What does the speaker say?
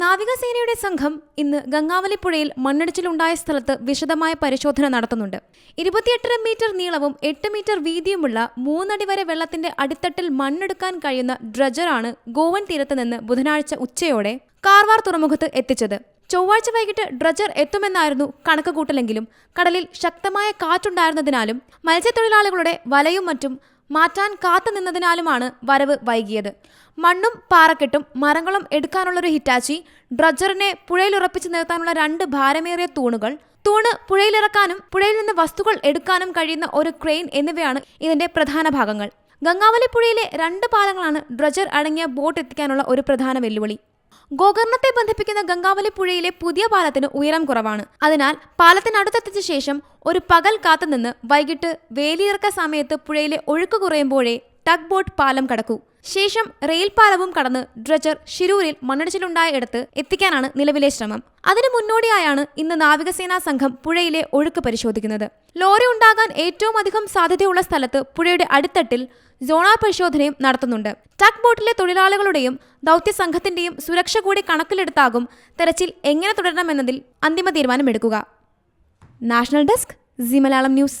നാവികസേനയുടെ സംഘം ഇന്ന് ഗംഗാവലിപ്പുഴയിൽ മണ്ണിടിച്ചിലുണ്ടായ സ്ഥലത്ത് വിശദമായ പരിശോധന നടത്തുന്നുണ്ട്. ഇരുപത്തിയെട്ടര മീറ്റർ നീളവും എട്ട് മീറ്റർ വീതിയുമുള്ള മൂന്നടി വരെ വെള്ളത്തിന്റെ അടിത്തട്ടിൽ മണ്ണെടുക്കാൻ കഴിയുന്ന ഡ്രജറാണ് ഗോവൻ തീരത്ത് നിന്ന് ബുധനാഴ്ച ഉച്ചയോടെ കാർവാർ തുറമുഖത്ത് എത്തിച്ചത്. ചൊവ്വാഴ്ച വൈകിട്ട് ഡ്രജർ എത്തുമെന്നായിരുന്നു കണക്കുകൂട്ടലെങ്കിലും കടലിൽ ശക്തമായ കാറ്റുണ്ടായിരുന്നതിനാലും മത്സ്യത്തൊഴിലാളികളുടെ വലയും മറ്റും മാറ്റാൻ കാത്തുനിന്നതിനാലുമാണ് വരവ് വൈകിയത്. മണ്ണും പാറക്കെട്ടും മരങ്ങളും എടുക്കാനുള്ളൊരു ഹിറ്റാച്ചി ഡ്രജറിനെ പുഴയിലുറപ്പിച്ചു നിർത്താനുള്ള രണ്ട് ഭാരമേറിയ തൂണുകൾ തൂണ് പുഴയിലിറക്കാനും പുഴയിൽ നിന്ന് വസ്തുക്കൾ എടുക്കാനും കഴിയുന്ന ഒരു ക്രെയിൻ എന്നിവയാണ് ഇതിന്റെ പ്രധാന ഭാഗങ്ങൾ. ഗംഗാവലി പുഴയിലെ രണ്ട് പാലങ്ങളാണ് ഡ്രജർ അടങ്ങിയ ബോട്ട് എത്തിക്കാനുള്ള ഒരു പ്രധാന വെല്ലുവിളി. ഗോകർണത്തെ ബന്ധിപ്പിക്കുന്ന ഗംഗാവലി പുഴയിലെ പുതിയ പാലത്തിന് ഉയരം കുറവാണ്. അതിനാൽ പാലത്തിനടുത്തെത്തിച്ച ശേഷം ഒരു പകൽ കാത്തുനിന്ന് വൈകിട്ട് വേലിയിറക്ക സമയത്ത് പുഴയിലെ ഒഴുക്ക് കുറയുമ്പോഴേ ടഗ് ബോട്ട് പാലം കടക്കൂ. ശേഷം റെയിൽ പാലവും കടന്ന് ഡ്രജർ ഷിരൂരിൽ മണ്ണിടിച്ചിലുണ്ടായ ഇടത്ത് എത്തിക്കാനാണ് നിലവിലെ ശ്രമം. അതിനു മുന്നോടിയായാണ് ഇന്ന് നാവികസേനാ സംഘം പുഴയിലെ ഒഴുക്ക് പരിശോധിക്കുന്നത്. ലോറി ഉണ്ടാകാൻ ഏറ്റവും അധികം സാധ്യതയുള്ള സ്ഥലത്ത് പുഴയുടെ അടിത്തട്ടിൽ സോണാ പരിശോധനയും നടത്തുന്നുണ്ട്. ടഗ് ബോട്ടിലെ തൊഴിലാളികളുടെയും ദൗത്യ സംഘത്തിന്റെയും സുരക്ഷ കൂടി കണക്കിലെടുത്താകും തെരച്ചിൽ എങ്ങനെ തുടരണമെന്നതിൽ അന്തിമ തീരുമാനമെടുക്കുക. National desk C Malayalam news.